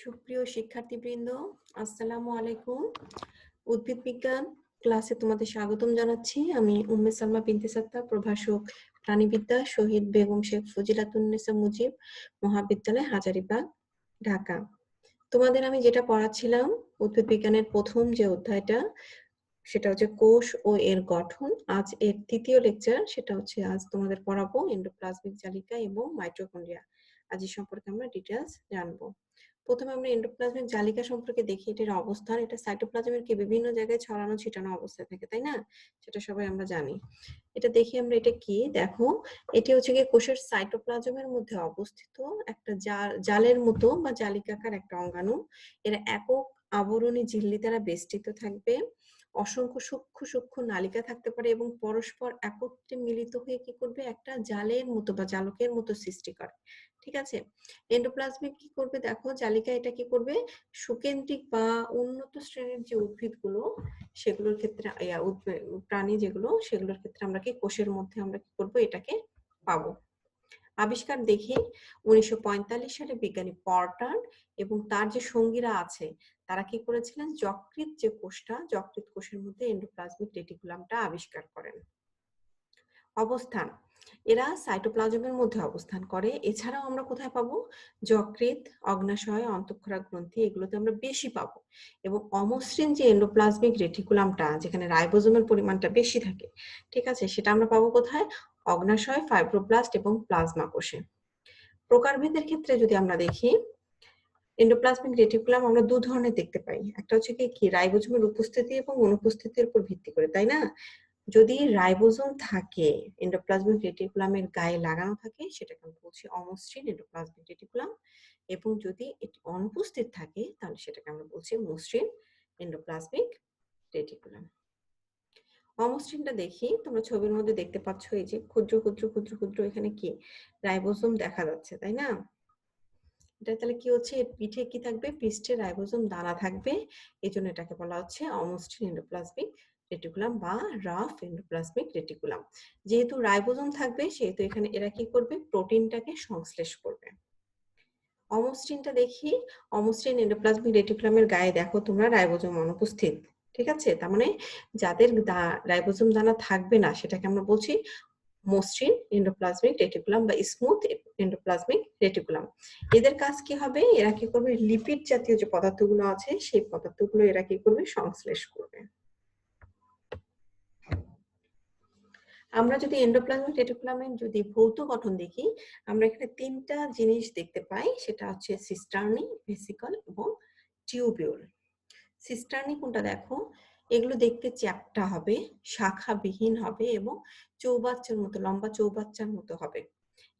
সুপ্রিয় শিক্ষার্থীবৃন্দ, আসসালামু আলাইকুম। উদ্ভিদ বিজ্ঞান ক্লাসে তোমাদের স্বাগতম জানাচ্ছি। আমি উম্মে সালমা বিনতে সাত্তার প্রভাষক প্রাণীবিদ্যা শহীদ বেগম শেখ ফজিলাতুন্নেসা মুজিব, মহাবিদ্যালয় হাজারিবাগ, ঢাকা। তোমাদের আমি যেটা পড়াচ্ছিলাম, উদ্ভিদ বিজ্ঞানের প্রথম যে অধ্যায়টা, সেটা হচ্ছে কোষ ও এর গঠন। আজ এর তৃতীয় লেকচার সেটা হচ্ছে আজ তোমাদের পড়াবো এন্ডোপ্লাজমিক জালিকা এবং মাইটোকন্ড্রিয়া আজ এই সম্পর্কে আমরা ডিটেলস জানব। প্রথমে আমরা এন্ডোপ্লাজমিক জালিকা সম্পর্কে দেখি, এটার অবস্থান, এটা সাইটোপ্লাজমের কি বিভিন্ন জায়গায় ছড়ানো, ছিটানো অবস্থায় থাকে, তাই না? সেটা সবাই আমরা জানি। এটা দেখি আমরা এটা কি? দেখো, এটি হচ্ছে কি কোষের সাইটোপ্লাজমের মধ্যে অবস্থিত একটা জালের মতো বা জালিকাকার একটা অঙ্গাণু। এরা একক আবরণী ঝিল্লি দ্বারা বেষ্টিত থাকবে। অসংখ্য সূক্ষ্ম সূক্ষ্ম নালিকা থাকতে পারে এবং পরস্পর একত্রে মিলিত হয়ে কি করবে? একটা জালের মতো বা জালকের মতো সৃষ্টি করে। ঠিক আছে? এন্ডোপ্লাজমিক কি করবে দেখো? জালিকা এটা কি করবে? সুকেন্দ্রিক বা উন্নত শ্রেণির যে উদ্ভিদগুলো, সেগুলোর ক্ষেত্রে প্রাণী যেগুলো, সেগুলোর ক্ষেত্রে আমরা কি, কোষের মধ্যে আমরা কি করব? এটাকে পাবো। আবিষ্কার দেখি, উনিশশো সালে বিজ্ঞানী পর্টার এবং তার যে সঙ্গীরা আছে, তারা কি করেছিলেন? যকৃত যে কোষটা যকৃত কোষের মধ্যে এন্ডোপ্লাজমিক রেটিকুলামটা আবিষ্কার করেন। অবস্থান। এরা সাইটোপ্লাজমের মধ্যে অবস্থান করে। এছাড়াও আমরা কোথায় পাবো? যকৃত অগ্নাশয় অন্তঃক্ষরা গ্রন্থি, এগুলোতে আমরা বেশি পাবো। এবং অমসৃণ যে এন্ডোপ্লাজমিক রেটিকুলামটা যেখানে রাইবোজোমের পরিমাণটা বেশি থাকে, ঠিক আছে? সেটা আমরা পাবো কোথায়? অগ্নাশয় ফাইব্রোপ্লাস্ট এবং প্লাজমা কোষে। প্রকারভেদের ক্ষেত্রে যদি আমরা দেখি এন্ডোপ্লাজমিক রেটিকুলাম আমরা দু ধরনের দেখতে পাই। একটা হচ্ছে কি রাইবোজোমের উপস্থিতি এবং অনুপস্থিতির উপর ভিত্তি করে, তাই না? যদি রাইবোজোম থাকে এন্ডোপ্লাজমিক রেটিকুলামের গায়ে লাগানো থাকে, সেটাকে আমরা বলছি অমসৃণ এন্ডোপ্লাজমিক রেটিকুলাম এবং যদি এটি অনুপস্থিত থাকে, তাহলে সেটাকে আমরা বলছি মসৃণ এন্ডোপ্লাজমিক রেটিকুলাম অমসৃণটা দেখি, তোমরা ছবির মধ্যে দেখতে পাচ্ছ, এই যে ক্ষুদ্র ক্ষুদ্র ক্ষুদ্র ক্ষুদ্র এখানে কি রাইবোজোম দেখা যাচ্ছে, তাই না? এটা তাহলে কি হচ্ছে? পিঠে কি থাকবে? পৃষ্ঠে রাইবোজোম দানা থাকবে। এই জন্য এটাকে বলা হচ্ছে অমসৃণ এন্ডোপ্লাজমিক রেটিকুলাম বা রাফ এন্ডোপ্লাজমিক রেটিকুলাম যেহেতু রাইবোজোম থাকবে, সেহেতু এখানে এরা কি করবে? প্রোটিনটাকে সংশ্লেষ করবে। অমসৃণটা দেখি অমসৃণ এন্ডোপ্লাজমিক রেটিকুলামের গায়ে দেখো তোমরা, রাইবোজোম অনুপস্থিত, ঠিক আছে? তার মানে যাদের রাইবোজোম দানা থাকবে না, সেটাকে আমরা বলছি মসৃণ এন্ডোপ্লাজমিক রেটিকুলাম বা স্মুথ এন্ডোপ্লাজমিক রেটিকুলাম এদের কাজ কি হবে? এরা কি করবে? লিপিড জাতীয় যে পদার্থগুলো আছে, সেই পদার্থগুলো এরা কি করবে? সংশ্লেষ করবে। আমরা যদি এন্ডোপ্লাজমিক রেটিকুলামের যদি ভৌত গঠন দেখি, আমরা এখানে তিনটা জিনিস দেখতে পাই, সেটা হচ্ছে সিস্টার্নি ভেসিকল এবং টিউবিউল সিস্টার্নি কোনটা দেখো? এগুলো দেখতে চ্যাপটা হবে, শাখাবিহীন হবে এবং চৌবাচ্চার মতো, লম্বা চৌবাচ্চার মতো হবে।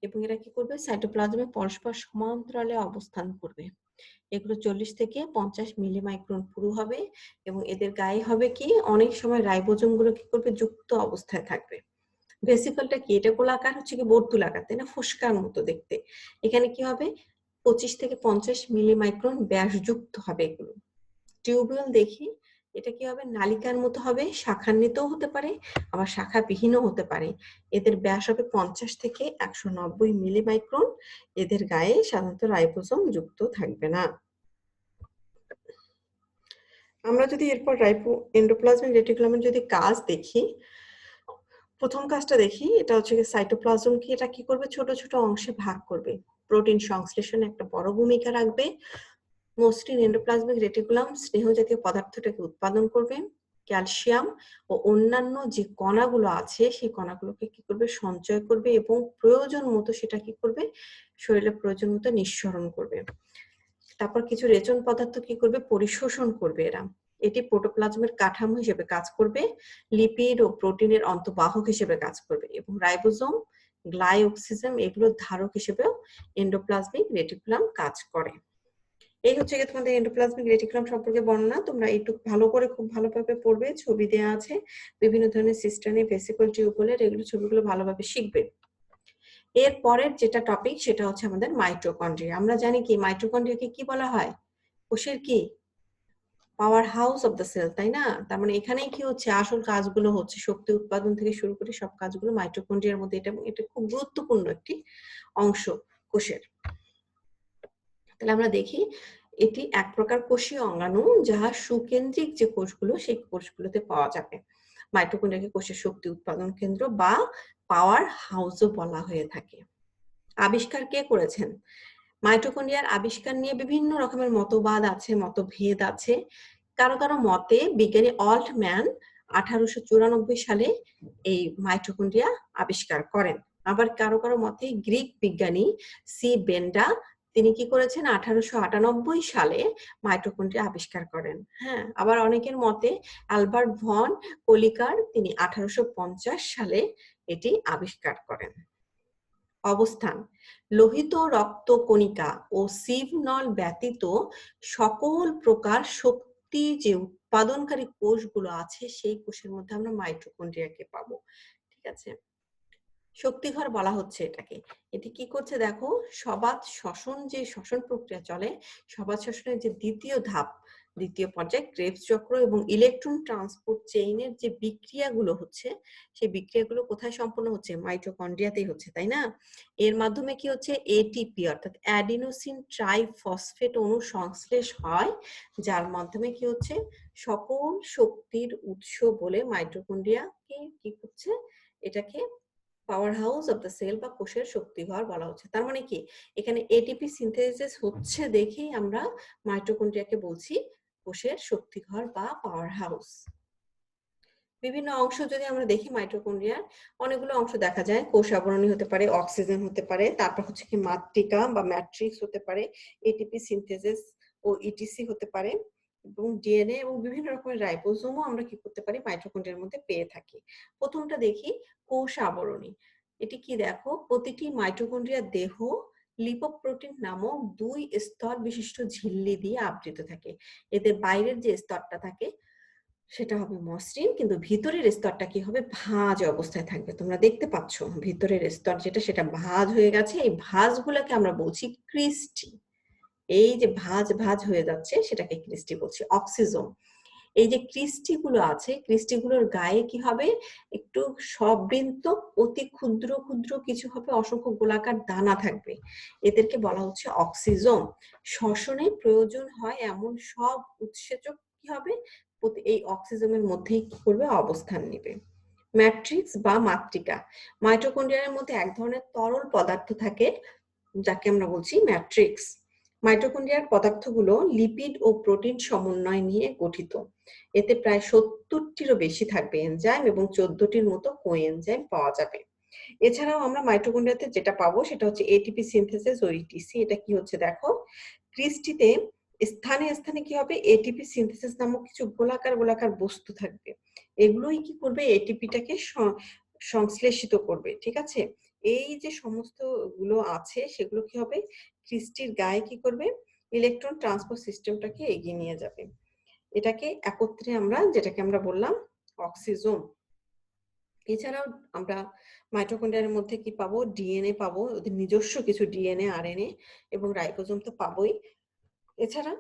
এবং এরা কি করবে? সাইটোপ্লাজমে পরস্পর সমান্তরালে অবস্থান করবে। এগুলো চল্লিশ থেকে পঞ্চাশ মিলি মাইক্রন পুরু হবে এবং এদের গায়ে হবে কি? অনেক সময় রাইবোজোমগুলো কি করবে? যুক্ত অবস্থায় থাকবে। ভেসিকলটা কি? এটা গোলাকার হচ্ছে কি বর্তুলাকার তাই না? ফুসকার মতো দেখতে। এখানে কি হবে? পঁচিশ থেকে পঞ্চাশ মিলি মাইক্রন ব্যাসযুক্ত হবে এগুলো। টিউবিউল দেখি, এটা কি হবে? নালিকার মতো হবে, শাখান্বিতও হতে পারে, আবার শাখাবিহীনও হতে পারে। এদের ব্যাস হবে পঞ্চাশ থেকে একশো নব্বই মিলি মাইক্রন এদের গায়ে সাধারণত রাইবোজোম যুক্ত থাকবে না। আমরা যদি এরপর রাইপো, এন্ডোপ্লাজমিক রেটিকুলামের যদি কাজ দেখি প্রথম কাজটা দেখি, এটা হচ্ছে সাইটোপ্লাজম কি, এটা কি করবে? ছোট ছোট অংশে ভাগ করবে। প্রোটিন সংশ্লেষণে একটা বড় ভূমিকা রাখবে। মসৃণ এন্ডোপ্লাজমিক রেটিকুলাম স্নেহ জাতীয় পদার্থটাকে উৎপাদন করবে। ক্যালসিয়াম ও অন্যান্য যে কণাগুলো আছে, সেই কণাগুলোকে কি করবে? সঞ্চয় করবে এবং প্রয়োজন মতো সেটা কি করবে? শরীরে প্রয়োজন মতো নিঃসরণ করবে। তারপর কিছু রেচন পদার্থ কি করবে? পরিশোষণ করবে এরা। এটি প্রোটোপ্লাজমের কাঠামো হিসেবে কাজ করবে লিপিড ও প্রোটিনের অন্তবাহক হিসেবে কাজ করবে এবং রাইবোজোম গ্লাইঅক্সিজম এগুলোর ধারক হিসেবেও এন্ডোপ্লাজমিক রেটিকুলাম কাজ করে। এই হচ্ছে গিয়ে তোমাদের এন্ডোপ্লাজমিক রেটিকুলাম সম্পর্কে বর্ণনা। তোমরা একটু ভালো করে খুব ভালোভাবে পড়বে, ছবি দেওয়া আছে, বিভিন্ন ধরনের সিস্টেমে ভেসিকল টিউবওয়েলের এগুলো ছবিগুলো ভালোভাবে শিখবে। এর পরের যেটা টপিক সেটা হচ্ছে আমাদের মাইটোকন্ড্রিয়া আমরা জানি কি মাইটোকন্ড্রিয়াকে কি বলা হয়? কোষের কি? Power house of the cell তাই না? তার মানে এখানেই কি হচ্ছে? আসল কাজগুলো হচ্ছে, শক্তি উৎপাদন থেকে শুরু করে সব কাজগুলো মাইটোকন্ড্রিয়ার মধ্যে। এটা এটা খুব গুরুত্বপূর্ণ একটি অংশ কোষের। তাহলে আমরা দেখি, এটি এক প্রকার কোষীয় অঙ্গাণু যাহা সুকেন্দ্রিক যে কোষগুলো, সেই কোষগুলোতে পাওয়া যাবে। মাইটোকন্ড্রিয়াকে কোষের শক্তি উৎপাদন কেন্দ্র বা পাওয়ার হাউসও বলা হয়ে থাকে। আবিষ্কার কে করেছেন? মাইটোকন্ড্রিয়ার আবিষ্কার নিয়ে বিভিন্ন রকমের মতবাদ আছে, মতভেদ আছে। কারও কারও মতে বিজ্ঞানী অল্ট ম্যান আঠারোশো চুরানব্বই সালে এই মাইটোকন্ড্রিয়া আবিষ্কার করেন। আবার কারও কারও মতে গ্রিক বিজ্ঞানী সি বেন্ডা, তিনি কি করেছেন? আঠারোশো আটানব্বই সালে মাইটোকন্ড্রিয়া আবিষ্কার করেন। হ্যাঁ আবার অনেকের মতে আলবার্ট ভন কলিকার, তিনি আঠারোশো পঞ্চাশ সালে এটি আবিষ্কার করেন। অবস্থান লোহিত রক্ত কণিকা ও সিভ নল ব্যতীত সকল প্রকার শক্তি যে উৎপাদনকারী কোষগুলো আছে, সেই কোষের মধ্যে আমরা মাইটোকন্ড্রিয়াকে পাবো। ঠিক আছে? শক্তিঘর বলা হচ্ছে এটাকে। এটি কি করছে দেখো? সবাত শ্বসন যে শ্বসন প্রক্রিয়া চলে, সবাত শ্বসনের যে দ্বিতীয় ধাপ দ্বিতীয় পর্যায়ে ক্রেবস চক্র এবং ইলেকট্রন ট্রান্সপোর্ট চেইনের যে বিক্রিয়াগুলো হচ্ছে, সেই বিক্রিয়াগুলো কোথায় সম্পন্ন হচ্ছে? মাইটোকন্ড্রিয়াতেই হচ্ছে, তাই না? এর মাধ্যমে কি হচ্ছে? এটিপি অর্থাৎ অ্যাডিনোসিন ট্রাইফসফেট অণু সংশ্লেষ হয়, যার মাধ্যমে কি হচ্ছে? সকল শক্তির উৎস বলে মাইটোকন্ড্রিয়াকে কি করছে? এটাকে power house of the cell বা কোষের শক্তিঘর বলা হচ্ছে। তার মানে কি? এখানে এটিপি সিনথেসিস হচ্ছে দেখেই আমরা মাইটোকন্ড্রিয়াকে বলছি। কোষের শক্তিঘর বা পাওয়ার হাউস বিভিন্ন অংশ যদি আমরা দেখি মাইটোকন্ড্রিয়ার অনেকগুলো অংশ দেখা যায়। কোষ আবরণী হতে পারে অক্সিজেন হতে পারে, তারপর হচ্ছে কি মাতৃকা বা ম্যাট্রিক্স হতে পারে এটিপি সিনথেসিস ও ইটিসি হতে পারে এবং ডিএনএ এবং বিভিন্ন রকমের রাইবোজোমও আমরা কি করতে পারি? মাইটোকন্ড্রিয়ার মধ্যে পেয়ে থাকি। প্রথমটা দেখি কোষ আবরণী। এটি কি দেখো? প্রতিটি মাইটোকন্ড্রিয়ার দেহ লিপোপ্রোটিন নামক দুই স্তর বিশিষ্ট ঝিল্লি দিয়ে আবৃত থাকে। এদের বাইরের যে স্তরটা থাকে, সেটা হবে মসৃণ, কিন্তু ভিতরের স্তরটা কি হবে? ভাঁজ অবস্থায় থাকবে। তোমরা দেখতে পাচ্ছ, ভিতরের স্তর যেটা, সেটা ভাঁজ হয়ে গেছে। এই ভাঁজগুলোকে আমরা বলছি ক্রিস্টি। এই যে ভাঁজ ভাঁজ হয়ে যাচ্ছে, সেটাকে ক্রিস্টি বলছি। অক্সিজম। এই যে ক্রিস্টি গুলো আছে ক্রিস্টি গুলোর গায়ে কি হবে? একটু সবৃন্ত অতি ক্ষুদ্র ক্ষুদ্র কিছু হবে, অসংখ্য গোলাকার দানা থাকবে। এদেরকে বলা হচ্ছে অক্সিজম। শ্বসনের প্রয়োজন হয় এমন সব উৎসেচক কি হবে? এই অক্সিজমের মধ্যেই কি করবে? অবস্থান নেবে। ম্যাট্রিক্স বা মাতৃকা। মাইটোকন্ড্রিয়ার মধ্যে এক ধরনের তরল পদার্থ থাকে, যাকে আমরা বলছি ম্যাট্রিক্স। মাইটোকন্ড্রিয়ার পদার্থগুলো লিপিড ও প্রোটিন সমন্বয় নিয়ে গঠিত। এতে প্রায় সত্তরটিরও বেশি থাকবে এনজাইম এবং চোদ্দটির মতো কোএনজাইম পাওয়া যাবে। এছাড়াও আমরা মাইটোকন্ড্রিয়াতে যেটা পাবো সেটা হচ্ছে এটিপি সিনথেসিস ও ইটিসি এটা কি হচ্ছে দেখো? ক্রিস্টিতে স্থানে স্থানে কি হবে? এটিপি সিনথেসিস নামক কিছু গোলাকার গোলাকার বস্তু থাকবে। এগুলোই কি করবে? এটিপিটাকে সংশ্লেষিত করবে, ঠিক আছে? এই যে সমস্তগুলো আছে সেগুলো কি হবে? ক্রিস্টির গায়ে কি করবে? ইলেকট্রন ট্রান্সপোর্ট সিস্টেমটাকে এগিয়ে নিয়ে যাবে। এটাকে একত্রে আমরা, যেটাকে আমরা বললাম অক্সিজোম এছাড়াও আমরা মাইটোকন্ড্রিয়ার মধ্যে কি পাবো? ডিএনএ পাবো। ওদের নিজস্ব কিছু ডিএনএ আরএনএ এবং রাইবোজোম তো পাবোই। এছাড়া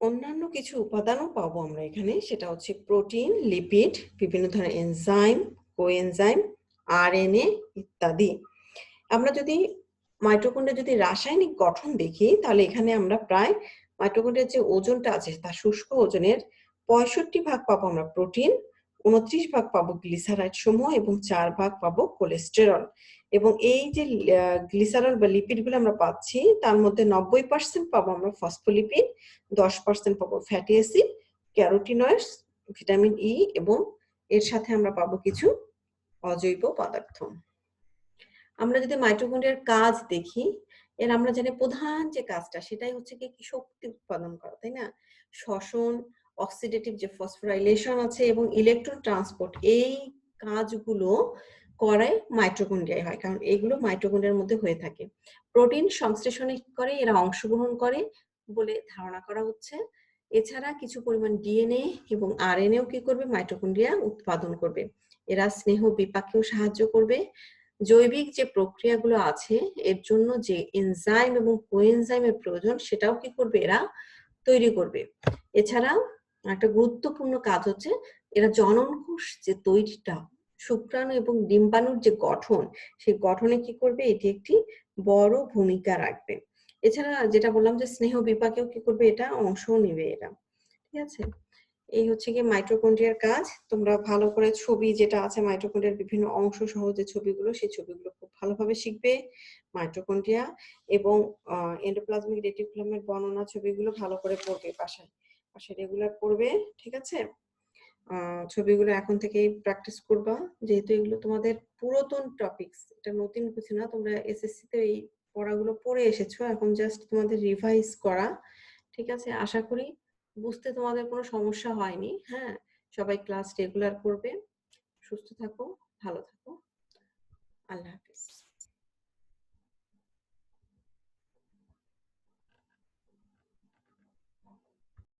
অন্যান্য কিছু উপাদানও পাবো আমরা এখানে। সেটা হচ্ছে প্রোটিন লিপিড বিভিন্ন ধরনের এনজাইম কোএনজাইম আরএনএ ইত্যাদি। আমরা যদি মাইটোকন্ড্রিয়া যদি রাসায়নিক গঠন দেখি, তাহলে এখানে আমরা প্রায় মাইটোকন্ড্রিয়ার যে ওজনটা আছে, তার শুষ্ক ওজনের পঁয়ষট্টি ভাগ পাবো আমরা প্রোটিন, উনত্রিশ ভাগ পাবো গ্লিসারাইড সমূহ এবং চার ভাগ পাবো কোলেস্টেরল। এবং এই যে গ্লিসারল বা লিপিডগুলো আমরা পাচ্ছি, তার মধ্যে নব্বই পার্সেন্ট পাবো আমরা ফসফোলিপিড, দশ পার্সেন্ট পাবো fatty acid, carotenoids, vitamin E এবং এর সাথে আমরা পাবো কিছু অজৈব পদার্থ। আমরা যদি মাইটোকন্ড্রিয়ার কাজ দেখি, এর আমরা জানি প্রধান যে কাজটা সেটাই হচ্ছে কি শক্তি উৎপাদন করা, তাই না? শ্বসন অক্সিডেটিভ যে ফসফোরাইলেশন আছে এবং ইলেকট্রন ট্রান্সপোর্ট এই কাজগুলো করায় মাইটোকন্ড্রিয়ায় হয়, কারণ এগুলো মাইটোকন্ড্রিয়ার মধ্যে হয়ে থাকে। প্রোটিন সংশ্লেষণে করে, এরা অংশগ্রহণ করে বলে ধারণা করা হচ্ছে। এছাড়া কিছু পরিমাণ ডিএনএ এবং আরএনএও কি করবে? মাইটোকন্ড্রিয়া উৎপাদন করবে। এরা স্নেহ বিপাকেও সাহায্য করবে। জৈবিক যে প্রক্রিয়াগুলো আছে, এর জন্য যে এনজাইম এবং কোএনজাইমের প্রয়োজন, সেটাও কি করবে? এরা তৈরি করবে। এছাড়া একটা গুরুত্বপূর্ণ কাজ হচ্ছে, এরা জনন কোষ যে তৈরিটা, শুক্রাণু এবং ডিম্বাণুর যে গঠন, সেই গঠনে কি করবে? এটি একটি বড় ভূমিকা রাখবে। এছাড়া যেটা বললাম যে স্নেহ বিপাকেও কি করবে? এটা অংশও নেবে এরা। ঠিক আছে? এই হচ্ছে কি মাইটোকন্ড্রিয়ার কাজ। তোমরা ভালো করে ছবি যেটা আছে মাইটোকন্ড্রিয়ার বিভিন্ন অংশ সহ যে ছবিগুলো, সেই ছবিগুলো খুব ভালোভাবে শিখবে মাইটোকন্ড্রিয়া এবং এন্ডোপ্লাজমিক রেটিকুলামের বর্ণনা ছবিগুলো ভালো করে পড়বে বাসায়। বাসায় রেগুলার পড়বে, ঠিক আছে? ছবিগুলো এখন থেকেই প্র্যাকটিস করবা। যেহেতু এগুলো তোমাদের পুরাতন টপিকস এটা নতুন কিছু না, তোমরা এসএসসি তে এই পড়াগুলো পড়ে এসেছ। এখন জাস্ট তোমাদের রিভাইজ করা, ঠিক আছে? আশা করি বুঝতে তোমাদের কোনো সমস্যা হয়নি হ্যাঁ? সবাই ক্লাস রেগুলার করবে। সুস্থ থাকো, ভালো থাকো। আল্লাহ হাফিজ।